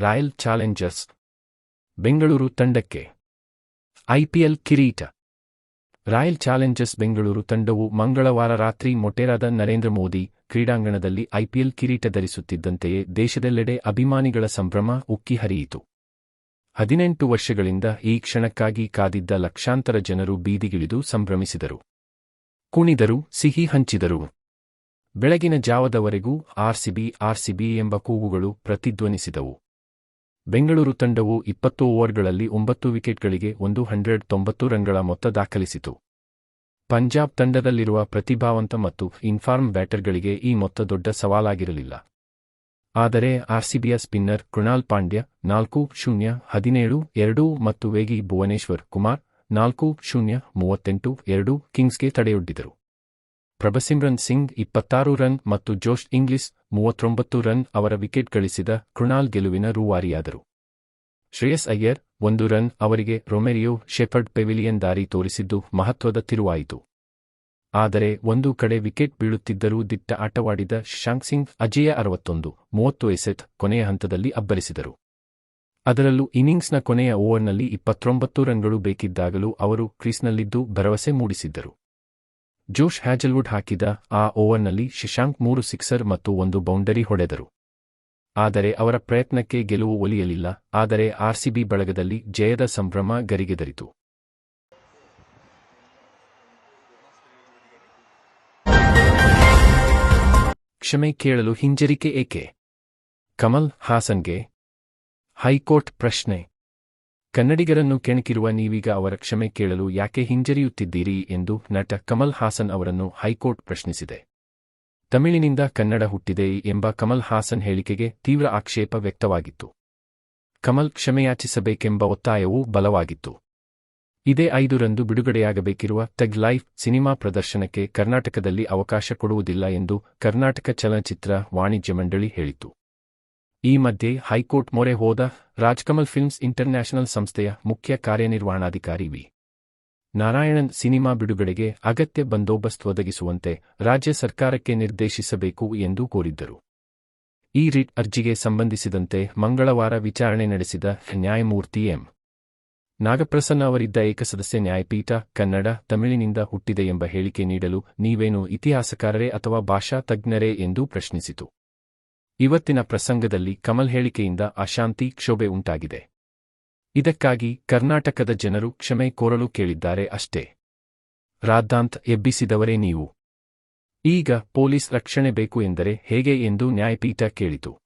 Royal Challengers, Bengaluru ತಂಡಕ್ಕೆ. IPL ಕಿರೀಟ. Royal Challengers Bengaluru ತಂಡವು ಮಂಗಳವಾರ ರಾತ್ರಿ ಮೊಟೇರಾದ ನರೇಂದ್ರ ಮೋದಿ ಕ್ರೀಡಾಂಗಣದಲ್ಲಿ ಐಪಿಎಲ್ ಕಿರೀಟ ಧರಿಸುತ್ತಿದ್ದಂತೆಯೇ ದೇಶದೆಲ್ಲೆಡೆ ಅಭಿಮಾನಿಗಳ ಸಂಭ್ರಮ ಉಕ್ಕಿ ಹರಿಯಿತು. ಹದಿನೆಂಟು ವರ್ಷಗಳಿಂದ ಈ ಕ್ಷಣಕ್ಕಾಗಿ ಕಾದಿದ್ದ ಲಕ್ಷಾಂತರ ಜನರು ಬೀದಿಗಿಳಿದು ಸಂಭ್ರಮಿಸಿದರು. ಕುಣಿದರು, ಸಿಹಿ ಹಂಚಿದರು. ಬೆಳಗಿನ ಜಾವದವರೆಗೂ ಆರ್ಸಿಬಿ ಆರ್ಸಿಬಿ ಎಂಬ ಕೂಗುಗಳು ಪ್ರತಿಧ್ವನಿಸಿದವು. ಬೆಂಗಳೂರು ತಂಡವು ಇಪ್ಪತ್ತು ಓವರ್ಗಳಲ್ಲಿ ಒಂಬತ್ತು ವಿಕೆಟ್ಗಳಿಗೆ ಒಂದು ಹಂಡ್ರೆಡ್ ತೊಂಬತ್ತು ರನ್ಗಳ ಮೊತ್ತ ದಾಖಲಿಸಿತು. ಪಂಜಾಬ್ ತಂಡದಲ್ಲಿರುವ ಪ್ರತಿಭಾವಂತ ಮತ್ತು ಇನ್ಫಾರ್ಮ್ ಬ್ಯಾಟರ್ಗಳಿಗೆ ಈ ಮೊತ್ತ ದೊಡ್ಡ ಸವಾಲಾಗಿರಲಿಲ್ಲ. ಆದರೆ ಆರ್ಸಿಬಿಯ ಸ್ಪಿನ್ನರ್ ಕೃಣಾಲ್ ಪಾಂಡ್ಯ ನಾಲ್ಕು ಶೂನ್ಯ ಹದಿನೇಳು ಎರಡು ಮತ್ತು ವೇಗಿ ಭುವನೇಶ್ವರ್ ಕುಮಾರ್ ನಾಲ್ಕು ಶೂನ್ಯ ಮೂವತ್ತೆಂಟು ಎರಡು ಕಿಂಗ್ಸ್ಗೆ ತಡೆಯೊಡ್ಡಿದರು. ಪ್ರಭಸಿಮ್ರನ್ ಸಿಂಗ್ ಇಪ್ಪತ್ತಾರು ರನ್ ಮತ್ತು ಜೋಶ್ ಇಂಗ್ಲಿಸ್ ಮೂವತ್ತೊಂಬತ್ತು ರನ್ ಅವರ ವಿಕೆಟ್ ಗಳಿಸಿದ ಕೃಣಾಲ್ ಗೆಲುವಿನ ರೂವಾರಿಯಾದರು. ಶ್ರೇಯಸ್ ಅಯ್ಯರ್ ಒಂದು ರನ್ ಅವರಿಗೆ ರೊಮೆರಿಯೋ ಶೆಫರ್ಡ್ ಪೆವಿಲಿಯನ್ ದಾರಿ ತೋರಿಸಿದ್ದು ಮಹತ್ವದ ತಿರುವಾಯಿತು. ಆದರೆ ಒಂದು ಕಡೆ ವಿಕೆಟ್ ಬೀಳುತ್ತಿದ್ದರೂ ದಿಟ್ಟ ಆಟವಾಡಿದ ಶಾಂಕ್ ಸಿಂಗ್ ಅಜೇಯ ಅರವತ್ತೊಂದು, ಮೂವತ್ತು ಎಸೆತ್ ಕೊನೆಯ ಹಂತದಲ್ಲಿ ಅಬ್ಬರಿಸಿದರು. ಅದರಲ್ಲೂ ಇನ್ನಿಂಗ್ಸ್ನ ಕೊನೆಯ ಓವರ್ನಲ್ಲಿ ಇಪ್ಪತ್ತೊಂಬತ್ತು ರನ್ಗಳು ಬೇಕಿದ್ದಾಗಲೂ ಅವರು ಕ್ರೀಸ್ನಲ್ಲಿದ್ದು ಭರವಸೆ ಮೂಡಿಸಿದ್ದರು. ಜೋಶ್ ಹ್ಯಾಜಲ್ವುಡ್ ಹಾಕಿದ ಆ ಓವರ್ನಲ್ಲಿ ಶಶಾಂಕ್ ಮೂರು ಸಿಕ್ಸರ್ ಮತ್ತು ಒಂದು ಬೌಂಡರಿ ಹೊಡೆದರು. ಆದರೆ ಅವರ ಪ್ರಯತ್ನಕ್ಕೆ ಗೆಲುವು ಒಲಿಯಲಿಲ್ಲ, ಆದರೆ ಆರ್ಸಿಬಿ ಬಳಗದಲ್ಲಿ ಜಯದ ಸಂಭ್ರಮ ಗರಿಗೆದರಿತು. ಕ್ಷಮೆ ಕೇಳಲು ಹಿಂಜರಿಕೆ ಏಕೆ? ಕಮಲ್ ಹಾಸನ್ಗೆ ಹೈಕೋರ್ಟ್ ಪ್ರಶ್ನೆ. ಕನ್ನಡಿಗರನ್ನು ಕೆಣಕಿರುವ ನೀವೀಗ ಅವರ ಕ್ಷಮೆ ಕೇಳಲು ಯಾಕೆ ಹಿಂಜರಿಯುತ್ತಿದ್ದೀರಿ ಎಂದು ನಟ ಕಮಲ್ ಹಾಸನ್ ಅವರನ್ನು ಹೈಕೋರ್ಟ್ ಪ್ರಶ್ನಿಸಿದೆ. ತಮಿಳಿನಿಂದ ಕನ್ನಡ ಹುಟ್ಟಿದೆ ಎಂಬ ಕಮಲ್ ಹಾಸನ್ ಹೇಳಿಕೆಗೆ ತೀವ್ರ ಆಕ್ಷೇಪ ವ್ಯಕ್ತವಾಗಿತ್ತು. ಕಮಲ್ ಕ್ಷಮೆಯಾಚಿಸಬೇಕೆಂಬ ಒತ್ತಾಯವೂ ಬಲವಾಗಿತ್ತು. ಇದೇ ಐದರಂದು ಬಿಡುಗಡೆಯಾಗಬೇಕಿರುವ ತೆಗ್ ಲೈಫ್ ಸಿನಿಮಾ ಪ್ರದರ್ಶನಕ್ಕೆ ಕರ್ನಾಟಕದಲ್ಲಿ ಅವಕಾಶ ಕೊಡುವುದಿಲ್ಲ ಎಂದು ಕರ್ನಾಟಕ ಚಲನಚಿತ್ರ ವಾಣಿಜ್ಯ ಮಂಡಳಿ ಹೇಳಿತು ಈ ಮಧ್ಯೆ ಹೈಕೋರ್ಟ್ ಮೊರೆ ಹೋದ ರಾಜ್ಕಮಲ್ ಫಿಲ್ಮ್ಸ್ ಇಂಟರ್ನ್ಯಾಷನಲ್ ಸಂಸ್ಥೆಯ ಮುಖ್ಯ ಕಾರ್ಯನಿರ್ವಹಣಾಧಿಕಾರಿ ವಿ. ನಾರಾಯಣನ್ ಸಿನಿಮಾ ಬಿಡುಗಡೆಗೆ ಅಗತ್ಯ ಬಂದೋಬಸ್ತ್ ಒದಗಿಸುವಂತೆ ರಾಜ್ಯ ಸರ್ಕಾರಕ್ಕೆ ನಿರ್ದೇಶಿಸಬೇಕು ಎಂದು ಕೋರಿದ್ದರು. ಈ ರಿಟ್ ಅರ್ಜಿಗೆ ಸಂಬಂಧಿಸಿದಂತೆ ಮಂಗಳವಾರ ವಿಚಾರಣೆ ನಡೆಸಿದ ನ್ಯಾಯಮೂರ್ತಿ ಎಂ. ನಾಗಪ್ರಸನ್ನ ಅವರಿದ್ದ ಏಕಸದಸ್ಯ ನ್ಯಾಯಪೀಠ ಕನ್ನಡ ತಮಿಳಿನಿಂದ ಹುಟ್ಟಿದೆ ಎಂಬ ಹೇಳಿಕೆ ನೀಡಲು ನೀವೇನು ಇತಿಹಾಸಕಾರರೇ ಅಥವಾ ಭಾಷಾ ತಜ್ಞರೇ ಎಂದು ಪ್ರಶ್ನಿಸಿತು. ಇವತ್ತಿನ ಪ್ರಸಂಗದಲ್ಲಿ ಕಮಲ್ ಹೇಳಿಕೆಯಿಂದ ಅಶಾಂತಿ ಕ್ಷೋಭೆ ಉಂಟಾಗಿದೆ. ಇದಕ್ಕಾಗಿ ಕರ್ನಾಟಕದ ಜನರು ಕ್ಷಮೆ ಕೋರಲು ಕೇಳಿದ್ದಾರೆ ಅಷ್ಟೇ. ರಾದ್ದಾಂತ್ ಎಬ್ಬಿಸಿದವರೇ ನೀವು. ಈಗ ಪೊಲೀಸ್ ರಕ್ಷಣೆ ಬೇಕು ಎಂದರೆ ಹೇಗೆ ಎಂದು ನ್ಯಾಯಪೀಠ ಕೇಳಿತು.